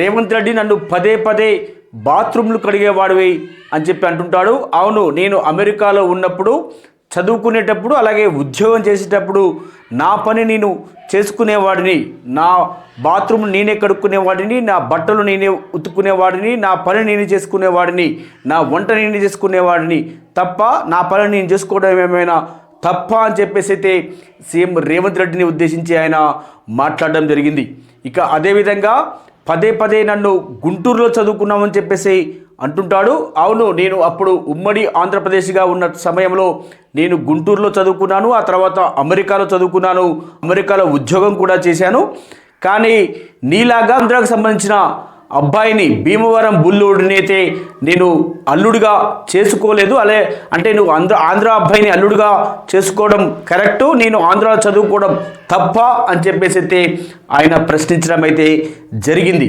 రేవంత్ రెడ్డి నన్ను పదే పదే బాత్రూమ్లు కడిగేవాడివి అని చెప్పి అంటుంటాడు. అవును నేను అమెరికాలో ఉన్నప్పుడు చదువుకునేటప్పుడు అలాగే ఉద్యోగం చేసేటప్పుడు నా పని నేను చేసుకునేవాడిని. నా బాత్రూమ్ నేనే కడుక్కునేవాడిని నా బట్టలు నేనే ఉతుక్కునేవాడిని నా పని నేనే చేసుకునేవాడిని నా వంట నేనే చేసుకునేవాడిని. తప్ప నా పని నేను చేసుకోవడం ఏమైనా తప్ప అని చెప్పేసి అయితే సీఎం రేవంత్ రెడ్డిని ఉద్దేశించి ఆయన మాట్లాడడం జరిగింది. ఇక అదేవిధంగా పదే పదే నన్ను గుంటూరులో చదువుకున్నామని చెప్పేసి అంటుంటాడు. అవును నేను అప్పుడు ఉమ్మడి ఆంధ్రప్రదేశ్గా ఉన్న సమయంలో నేను గుంటూరులో చదువుకున్నాను ఆ తర్వాత అమెరికాలో చదువుకున్నాను అమెరికాలో ఉద్యోగం కూడా చేశాను. కానీ నీలాగా ఆంధ్రాకు సంబంధించిన అబ్బాయిని భీమవరం బుల్లుడినైతే నేను అల్లుడుగా చేసుకోలేదు. అలే అంటే నువ్వు ఆంధ్ర ఆంధ్ర అబ్బాయిని అల్లుడుగా చేసుకోవడం కరెక్టు నేను ఆంధ్రాలో చదువుకోవడం తప్ప అని చెప్పేసి అయితే ఆయన ప్రశ్నించడం అయితే జరిగింది.